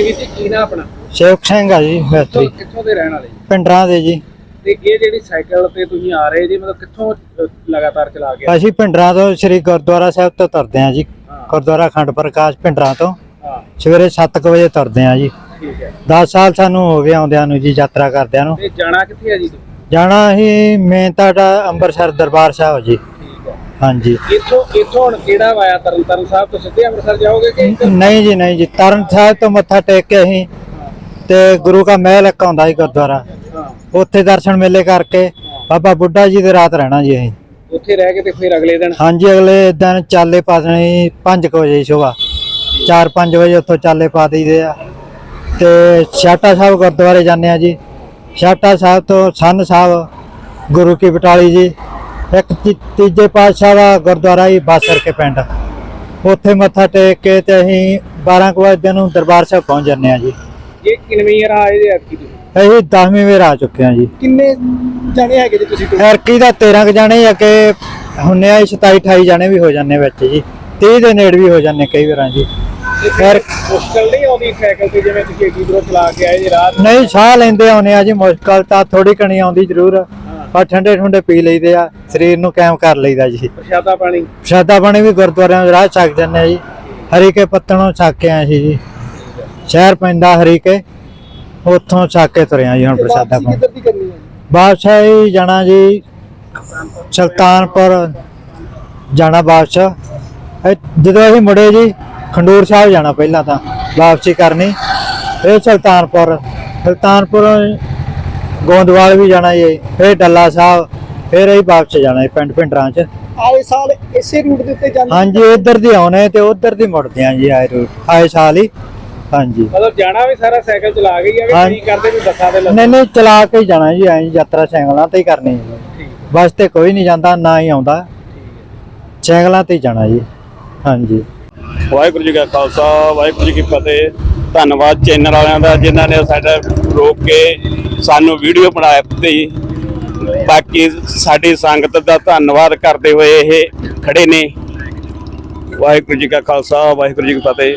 ਹਾਂਜੀ ਵੀਰ ਜੀ ਕੀ ਨਾ ਆਪਣਾ? ਸੇਵਕ ਸਿੰਘ ਆ ਜੀ ਮਿਸਤਰੀ ਕਿੱਥੋਂ ਦੇ ਰਹਿਣ ਵਾਲੇ ਜੀ? ਪਿੰਡਰਾਂ ਦੇ ਜੀ। ਤੇ ਇਹ ਜਿਹੜੀ ਸਾਈਕਲ ਤੇ ਤੁਸੀਂ ਆ ਰਹੇ ਜੀ ਮਤਲਬ ਕਿੱਥੋਂ ਅ, ਲਗਾਤਾਰ ਚਲਾ ਕੇ ਅਸੀਂ ਪਿੰਡਰਾਂ ਤੋਂ ਸ੍ਰੀ ਗੁਰਦੁਆਰਾ ਸਾਹਿਬ ਤੋਂ ਤੁਰਦੇ ਆ ਜੀ। ਹਾਂ। ਗੁਰਦੁਆਰਾ ਖੰਡ ਪ੍ਰਕਾਸ਼ ਪਿੰਡਰਾਂ ਤੋਂ। ਹਾਂ। ਸਵੇਰੇ 7 ਵਜੇ ਤੁਰਦੇ ਆ ਜੀ। ਠੀਕ ਹੈ। 10 ਸਾਲ ਸਾਨੂੰ ਹੋ ਗਏ ਆਉਂਦਿਆਂ ਨੂੰ ਜੀ ਯਾਤਰਾ ਕਰਦਿਆਂ ਨੂੰ। ਤੇ ਜਾਣਾ ਕਿੱਥੇ ਹੈ ਜੀ? ਤੁਸੀਂ? ਜਾਣਾ ਅਸੀਂ ਮੇਨ ਤੁਹਾਡਾ ਅੰਮ੍ਰਿਤਸਰ ਦਰਬਾਰ ਸਾਹਿਬ ਜੀ। ਹਾਂਜੀ। ਇੱਥੋਂ ਇੱਥੋਂ ਹੁਣ ਕਿਹੜਾ ਵਾਇਆ? ਤਰਨਤਾਰਨ ਸਾਹਿਬ ਤੋਂ ਸਿੱਧੇ ਅੰਮ੍ਰਿਤਸਰ ਜਾਓਗੇ ਕਿ ਇੱਧਰ? ਨਹੀਂ ਜੀ ਨਹੀਂ ਜੀ। ਤਰਨ ਸਾਹਿਬ ਤੋਂ ਮੱਥਾ ਟੇਕ ਕੇ ਅਸੀਂ ਤੇ ਗੁਰੂ ਕਾ ਮਹਿਲ ਇੱਕ ਆਉਂਦਾ ਜੀ ਗੁਰਦੁਆਰਾ। ਹਾਂ। ਉੱਥੇ ਦਰਸ਼ਨ ਮੇਲੇ ਕਰਕੇ ਬਾਬਾ ਬੁੱਢਾ ਜੀ ਦੇ ਰਾਤ ਰਹਿਣਾ ਜੀ ਅਸੀਂ। ਉੱਥੇ ਰਹਿ ਕੇ ਤੇ ਫਿਰ ਅਗਲੇ ਦਿਨ? ਹਾਂਜੀ ਅਗਲੇ ਦਿਨ ਚਾਲੇ ਪਾ ਦੇਣੇ 5 ਵਜੇ ਸ਼ੋਭਾ। 4-5 ਵਜੇ ਉੱਥੋਂ ਚਾਲੇ ਪਾ ਦਈਦੇ ਆ। ਤੇ ਛਾਟਾ ਸਾਹਿਬ ਗੁਰਦੁਆਰੇ ਜਾਂਦੇ ਆ ਜੀ। ਛਾਟਾ ਸਾਹਿਬ ਤੋਂ ਸੰਨ ਸਾਹਿਬ ਗੁਰੂ ਕੀ ਬਟਾਲੀ ਜੀ। ਇੱਕ ਤੀ- ਤੀਜੇ ਪਾਤਸ਼ਾਹ ਦਾ ਗੁਰਦੁਆਰਾ ਹੀ ਬਾਸਰ ਕੇ ਪਿੰਡ। ਉੱਥੇ ਮੱਥਾ ਟੇਕ ਕੇ ਤੇ ਅਸੀਂ 12 ਕੁ ਵਜੇ ਨੂੰ ਦਰਬਾਰ ਸਾਹਿਬ ਪਹੁੰਚ ਜਾਂਦੇ ਆ ਜੀ। ਇਹ ਕਿੰਨਵੀਂ ਰਾਂ ਆਏ ਜੀ ਐਤਕੀ ਤੁਸੀਂ? ਅਸੀਂ 10ਵੀਂ ਵੇਰ ਆ ਚੁੱਕੇ ਆ ਜੀ। ਕਿੰਨੇ ਜਾਣੇ ਹੈਗੇ ਜੀ ਤੁਸੀਂ ਐਰਕੀ ਦਾ 13 ਕੁ ਜਾਣੇ ਹੀ ਅੱਗੇ ਹੁੰਨੇ ਆ 27 28 ਜਾਣੇ ਵੀ ਹੋ ਜਾਂਦੇ ਵਿੱਚ ਜੀ। 30 ਦੇ ਨੇੜ ਵੀ ਹੋ ਜਾਂਦੇ ਕਈ ਵਾਰਾਂ ਜੀ। ਫਿਰ ਮੁਸ਼ਕਲ ਨਹੀਂ ਆਉਂਦੀ ਸਾਈਕਲ ਤੇ ਜਿਵੇਂ ਤੁਸੀਂ ਏਡੀ ਦੂਰੋਂ ਚਲਾ ਕੇ ਆਏ ਜੀ ਰਾਤ? ਨਹੀਂ ਸਾਹ ਲੈਂਦੇ ਆਉਨੇ ਆ ਜੀ ਮੁਸ਼ਕਲ ਤਾਂ ਥੋੜੀ ਕਣੀ ਆਉਂਦੀ ਜ਼ਰੂਰ। ਪਰ ਠੰਡੇ ਠੰਡੇ ਪੀ ਲਈਦੇ ਆ ਸਰੀਰ ਨੂੰ ਕਾਇਮ ਕਰ ਲਈਦਾ ਜੀ। ਪ੍ਰਸ਼ਾਦਾ ਪਾਣੀ? ਪ੍ਰਸ਼ਾਦਾ ਪਾਣੀ ਵੀ ਗੁਰਦੁਆਰਿਆਂ ਦੇ ਰਾਹ ਛਕ ਆ ਜੀ। ਹਰੀਕੇ ਪੱਤਣੋਂ ਛਕ ਕੇ ਆਏ ਸੀ ਜੀ। ਸ਼ਹਿਰ ਪੈਂਦਾ ਹਰੀਕੇ ਉੱਥੋਂ ਛਕ ਕੇ ਤੁਰਿਆ ਜੀ ਹੁਣ ਪ੍ਰਸ਼ਾਦਾ ਪਾਣੀ ਕਰਨੀ ਹੈ ਬਾਦਸ਼ਾਹੀ ਜਾਣਾ ਜੀ ਸੁਲਤਾਨਪੁਰ ਜਾਣਾ ਬਾਦਸ਼ਾਹ ਇਹ ਜਦੋਂ ਅਸੀਂ ਮੁੜੇ ਜੀ ਖੰਡੂਰ ਸਾਹਿਬ ਜਾਣਾ ਪਹਿਲਾਂ ਤਾਂ ਵਾਪਸੀ ਕਰਨੀ। ਫਿਰ ਸੁਲਤਾਨਪੁਰ ਸੁਲਤਾਨਪੁਰ ਗੋਂਦਵਾਲ ਵੀ ਜਾਣਾ ਜੀ ਫਿਰ ਡੱਲਾ ਸਾਹਿਬ ਫਿਰ ਅਸੀਂ ਵਾਪਸ ਜਾਣਾ ਜੀ ਪਿੰਡ ਪਿੰਡਰਾਂ ਚ ਆਏ ਸਾਲ ਇਸੇ ਰੂਟ ਦੇ ਉੱਤੇ ਜਾਂਦੇ ਹਾਂਜੀ ਇੱਧਰ ਦੀ ਆਉਣੇ ਤੇ ਉੱਧਰ ਦੀ ਮੁੜਦੇ ਆ ਜੀ ਆਏ ਰੂਟ ਆਏ ਸਾਲ ਹੀ। ਹਾਂਜੀ। ਮਤਲਬ ਜਾਣਾ ਵੀ ਸਾਰਾ ਸਾਈਕਲ ਚਲਾ ਕੇ ਹੀ ਆ। ਵੀ ਕੀ ਕਰਦੇ ਵੀ ਬੱਸਾਂ ਦੇ ਨਹੀਂ ਨਹੀਂ ਚਲਾ ਕੇ ਹੀ ਜਾਣਾ ਜੀ ਐਂ ਯਾਤਰਾ ਸਾਈਕਲਾਂ ਤੇ ਹੀ ਕਰਨੀ ਹੈ। ਜੀ। ਬੱਸ ਤੇ ਕੋਈ ਨਹੀਂ ਜਾਂਦਾ ਨਾ ਹੀ ਆਉਂਦਾ। ਸਾਈਕਲਾਂ ਤੇ ਹੀ ਜਾਣਾ ਜੀ। ਹਾਂਜੀ। ਵਾਹਿਗੁਰੂ ਜੀ ਕਾ ਖਾਲਸਾ ਵਾਹਿਗੁਰੂ ਜੀ ਕੀ ਫਤਿਹ। ਧੰਨਵਾਦ ਚੈਨਲ ਵਾਲਿਆਂ ਦਾ ਜਿਨ੍ਹਾਂ ਨੇ ਸਾਡਾ ਰੋਕ ਕੇ ਸਾਨੂੰ ਵੀਡੀਓ ਬਣਾ ਦਿੱਤੀ ਬਾਕੀ ਸਾਡੀ ਸੰਗਤ ਦਾ ਧੰਨਵਾਦ ਕਰਦੇ ਹੋਏ ਇਹ ਖੜੇ ਨੇ। ਵਾਹਿਗੁਰੂ ਜੀ ਕਾ ਖਾਲਸਾ, ਵਾਹਿਗੁਰੂ ਜੀ ਕੀ ਫਤਿਹ।